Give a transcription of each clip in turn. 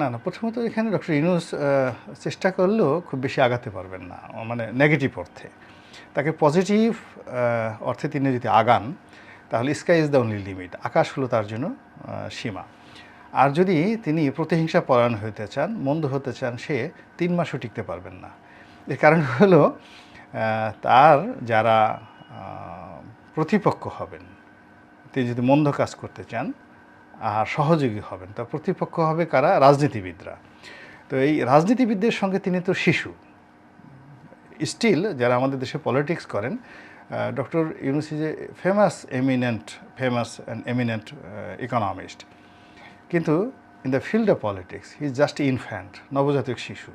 না না, প্রথমত এখানে ডক্টর ইউনুস চেষ্টা করলেও খুব বেশি আগাতে পারবেন না মানে নেগেটিভ অর্থে। তাকে পজিটিভ অর্থে তিনি যদি আগান, তাহলে sky is the only limit আকাশ হলো তার জন্য সীমা। আর যদি তিনি প্রতিহিংসা পরায়ণ হতে চান, মন্দ হতে চান, সে তিন মাসও টিকতে পারবেন না। এর কারণ হলো তার যারা প্রতিপক্ষ হবেন, তিনি যদি মন্দ কাজ করতে চান সহযোগী হবেন। তা প্রতিপক্ষ হবে কারা? রাজনীতিবিদরা। তো এই রাজনীতিবিদদের সঙ্গে তিনি তো শিশু। স্টিল যারা আমাদের দেশে পলিটিক্স করেন doctor Yunus a famous eminent famous and eminent economist কিন্তু in the field of politics he is just infant নবজাতক শিশু।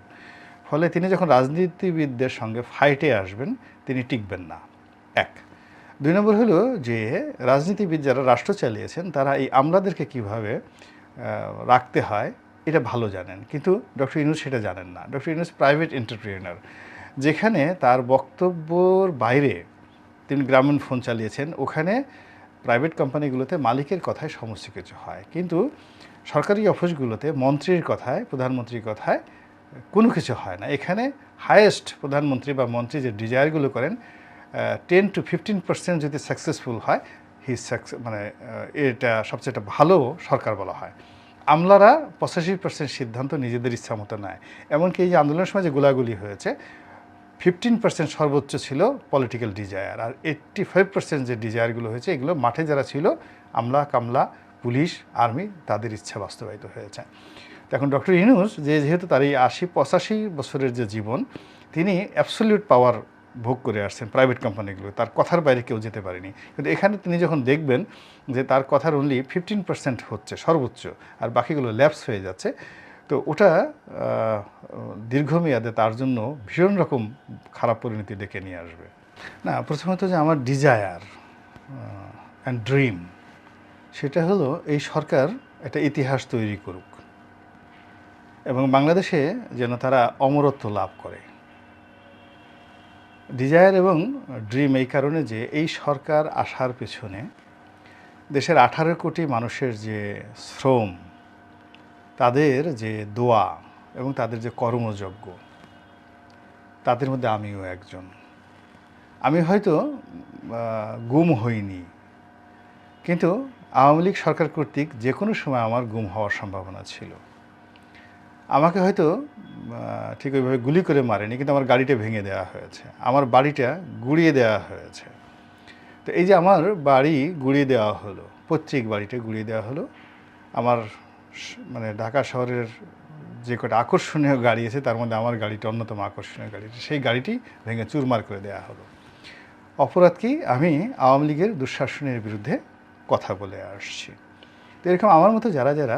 ফলে তিনি যখন রাজনীতিবিদদের সঙ্গে ফাইটে আসবেন, তিনি টিকবেন না। এক। দুই নম্বর হলো যে রাজনীতিবিদ যারা রাষ্ট্র চালিয়েছেন, তারা এই আমলাদেরকে কীভাবে রাখতে হয়, এটা ভালো জানেন। কিন্তু ডক্টর ইউনুস সেটা জানেন না। ডক্টর ইউনুস প্রাইভেট এন্টারপ্রিনার, যেখানে তার বক্তব্যর বাইরে তিনি গ্রামীণ ফোন চালিয়েছেন, ওখানে প্রাইভেট কোম্পানিগুলোতে মালিকের কথায় সমস্ত কিছু হয়। কিন্তু সরকারি অফিসগুলোতে মন্ত্রীর কথায়, প্রধানমন্ত্রীর কথায় কোনো কিছু হয় না। এখানে হায়েস্ট প্রধানমন্ত্রী বা মন্ত্রী যে ডিজায়ারগুলো করেন টেন টু ফিফটিন পার্সেন্ট যদি সাকসেসফুল হয় হি মানে এটা সবচেয়ে ভালো সরকার বলা হয়। আমলারা পঁচাশি পার্সেন্ট সিদ্ধান্ত নিজেদের ইচ্ছা মতো নেয়। এমনকি এই যে আন্দোলনের সময় যে গোলাগুলি হয়েছে ফিফটিন পার্সেন্ট সর্বোচ্চ ছিল পলিটিক্যাল ডিজায়ার আর এইট্টি ফাইভ পার্সেন্ট যে ডিজায়ারগুলো হয়েছে, এগুলো মাঠে যারা ছিল, আমলা, কামলা, পুলিশ, আর্মি, তাদের ইচ্ছা বাস্তবায়িত হয়েছে। এখন ডক্টর ইনুস যে যেহেতু তার এই আশি পঁচাশি বছরের যে জীবন, তিনি অ্যাবসলিউট পাওয়ার ভোগ করে আসছেন প্রাইভেট কোম্পানিগুলো তার কথার বাইরে কেউ যেতে পারেনি। কিন্তু এখানে তিনি যখন দেখবেন যে তার কথার অনলি ফিফটিন পার্সেন্ট হচ্ছে, সর্বোচ্চ, আর বাকিগুলো ল্যাপস হয়ে যাচ্ছে, তো ওটা দীর্ঘমেয়াদে তার জন্য ভীষণ রকম খারাপ পরিণতি ডেকে নিয়ে আসবে। না, প্রথমত যে আমার ডিজায়ার অ্যান্ড ড্রিম সেটা হলো এই সরকার একটা ইতিহাস তৈরি করুক। এবং বাংলাদেশে যেন তারা অমরত্ব লাভ করে। ডিজায়ার এবং ড্রিম এই কারণে যে এই সরকার আসার পেছনে দেশের আঠারো কোটি মানুষের যে শ্রম, তাদের যে দোয়া এবং তাদের যে কর্মযজ্ঞ, তাদের মধ্যে আমিও একজন। আমি হয়তো গুম হইনি। কিন্তু আওয়ামী লীগ সরকার কর্তৃক যে কোনো সময় আমার গুম হওয়ার সম্ভাবনা ছিল। আমাকে হয়তো ঠিক ওইভাবে গুলি করে মারেনি, কিন্তু আমার গাড়িটা ভেঙে দেওয়া হয়েছে। আমার বাড়িটা গুড়িয়ে দেওয়া হয়েছে। তো এই যে আমার বাড়ি গুড়িয়ে দেওয়া হলো, পৈতৃক বাড়িটা গুড়িয়ে দেওয়া হলো, আমার মানে ঢাকা শহরের যে কটা আকর্ষণীয় গাড়ি আছে, তার মধ্যে আমার গাড়িটা অন্যতম আকর্ষণীয় গাড়ি। সেই গাড়িটি ভেঙে চুরমার করে দেওয়া হলো। অপরাধ কি? আমি আওয়ামী লীগের দুঃশাসনের বিরুদ্ধে কথা বলে আসছি। তো এরকম আমার মতো যারা যারা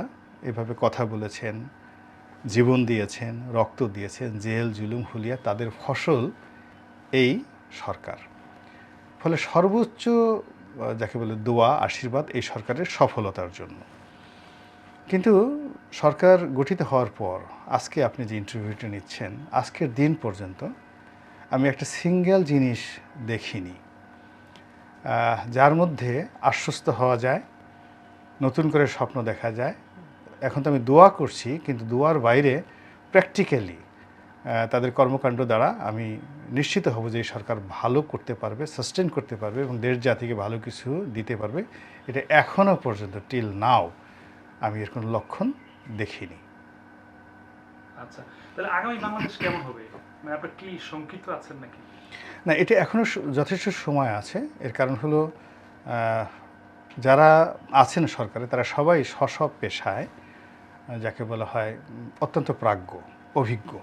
এভাবে কথা বলেছেন জীবন দিয়েছেন, রক্ত দিয়েছেন, জেল, জুলুম, হুলিয়া, তাদের ফসল এই সরকার। ফলে সর্বোচ্চ যাকে বলে দোয়া, আশীর্বাদ এই সরকারের সফলতার জন্য। কিন্তু সরকার গঠিত হওয়ার পর, আজকে আপনি যে ইন্টারভিউটা নিচ্ছেন, আজকের দিন পর্যন্ত আমি একটা সিঙ্গেল জিনিস দেখিনি। যার মধ্যে আশ্বস্ত হওয়া যায়, নতুন করে স্বপ্ন দেখা যায় এখন তো আমি দোয়া করছি কিন্তু দোয়ার বাইরে প্র্যাকটিক্যালি তাদের কর্মকাণ্ড দ্বারা আমি নিশ্চিত হব যে এই সরকার ভালো করতে পারবে সাস্টেন করতে পারবে এবং দেশ জাতিকে ভালো কিছু দিতে পারবে। এটা এখনও পর্যন্ত টিল নাও আমি এর কোনো লক্ষণ দেখিনি। আচ্ছা তাহলে আগামী বাংলাদেশ কেমন হবে? মানে কি শঙ্কিত আছেন নাকি? না এটা এখনও যথেষ্ট সময় আছে। এর কারণ হলো যারা আছেন সরকারে তারা সবাই স্ব পেশায়। যাকে বলা হয় অত্যন্ত প্রাজ্ঞ, অভিজ্ঞ।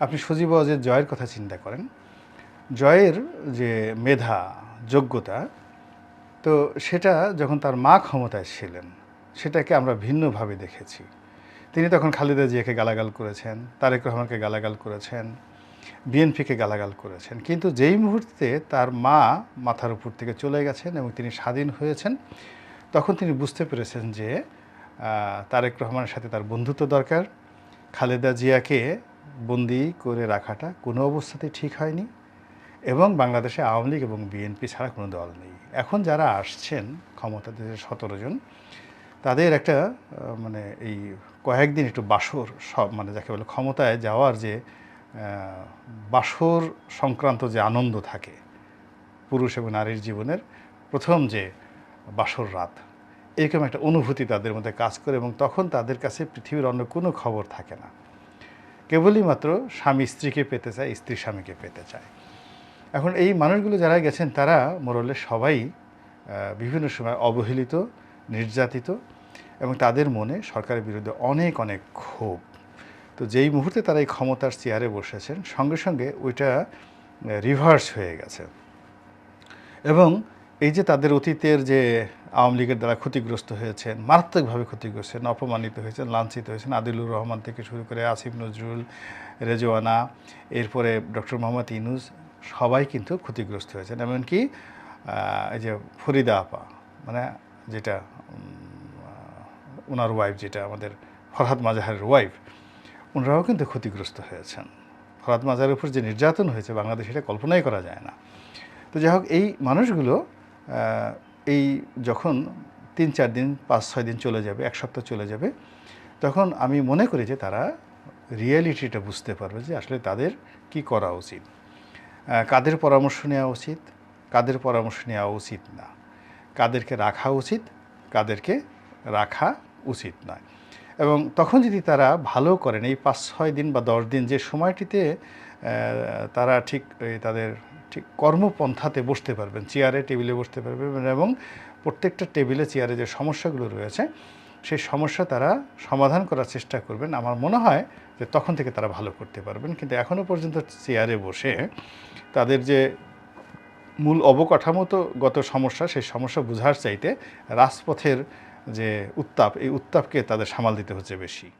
আপনি সজীব অজের জয়ের কথা চিন্তা করেন। জয়ের যে মেধা, যোগ্যতা, তো সেটা যখন তার মা ক্ষমতায় ছিলেন, সেটাকে আমরা ভিন্নভাবে দেখেছি। তিনি তখন খালেদা জিয়াকে গালাগাল করেছেন, তারেক রহমানকে গালাগাল করেছেন, বিএনপিকে গালাগাল করেছেন। কিন্তু যেই মুহূর্তে তার মা মাথার উপর থেকে চলে গেছেন এবং তিনি স্বাধীন হয়েছেন, তখন তিনি বুঝতে পেরেছেন যে তারেক রহমানের সাথে তার বন্ধুত্ব দরকার। খালেদা জিয়াকে বন্দি করে রাখাটা কোনো অবস্থাতেই ঠিক হয়নি এবং বাংলাদেশে আওয়ামী লীগ এবং বিএনপি ছাড়া কোনো দল নেই। এখন যারা আসছেন ক্ষমতাতে সতেরো জন, তাদের একটা মানে এই কয়েকদিন একটু বাসর সব মানে যাকে বলে ক্ষমতায় যাওয়ার যে বাসর সংক্রান্ত যে আনন্দ থাকে পুরুষ এবং নারীর জীবনের প্রথম যে বাসর রাত এরকম একটা অনুভূতি তাদের মধ্যে কাজ করে এবং তখন তাদের কাছে পৃথিবীর অন্য কোনো খবর থাকে না। কেবলই মাত্র স্বামী স্ত্রীকে পেতে চায়, স্ত্রী স্বামীকে পেতে চায়। এখন এই মানুষগুলো যারা গেছেন, তারা মোরলে সবাই বিভিন্ন সময় অবহেলিত, নির্যাতিত এবং তাদের মনে সরকারের বিরুদ্ধে অনেক অনেক ক্ষোভ। তো যেই মুহূর্তে তারা এই ক্ষমতার চেয়ারে বসেছেন, সঙ্গে সঙ্গে ওইটা রিভার্স হয়ে গেছে। এবং এই যে তাদের অতীতের যে আওয়ামী লীগের দ্বারা ক্ষতিগ্রস্ত হয়েছেন, মারাত্মকভাবে ক্ষতিগ্রস্ত হয়েছেন, অপমানিত হয়েছেন, লাঞ্ছিত হয়েছেন আদিলুর রহমান থেকে শুরু করে আসিফ নজরুল, রেজওয়ানা, এরপরে ডক্টর মোহাম্মদ ইনুস সবাই কিন্তু ক্ষতিগ্রস্ত হয়েছেন। এমনকি এই যে ফরিদা আপা মানে যেটা ওনার ওয়াইফ যেটা, আমাদের ফরহাদ মাজাহারের ওয়াইফ ওনারাও কিন্তু ক্ষতিগ্রস্ত হয়েছেন। ফরহাদ মাজারের উপর যে নির্যাতন হয়েছে বাংলাদেশে, এটা কল্পনাই করা যায় না। তো যাই হোক, এই মানুষগুলো এই যখন তিন চার দিন, পাঁচ ছয় দিন চলে যাবে, এক সপ্তাহ চলে যাবে, তখন আমি মনে করি যে তারা রিয়েলিটিটা বুঝতে পারবে যে আসলে তাদের কি করা উচিত। কাদের পরামর্শ নেওয়া উচিত, কাদের পরামর্শ নেওয়া উচিত না। কাদেরকে রাখা উচিত, কাদেরকে রাখা উচিত নয়। এবং তখন যদি তারা ভালো করেন, এই পাঁচ ছয় দিন বা দশ দিন যে সময়টিতে তারা ঠিক তাদের ঠিক কর্মপন্থাতে বসতে পারবেন, চেয়ারে, টেবিলে বসতে পারবেন এবং প্রত্যেকটা টেবিলে, চেয়ারে যে সমস্যাগুলো রয়েছে, সেই সমস্যা তারা সমাধান করার চেষ্টা করবেন। আমার মনে হয় যে তখন থেকে তারা ভালো করতে পারবেন। কিন্তু এখনও পর্যন্ত চেয়ারে বসে তাদের যে মূল অবকাঠামোগত সমস্যা, সেই সমস্যা বোঝার চাইতে রাজপথের যে উত্তাপ, এই উত্তাপকে তাদের সামাল দিতে হচ্ছে বেশি।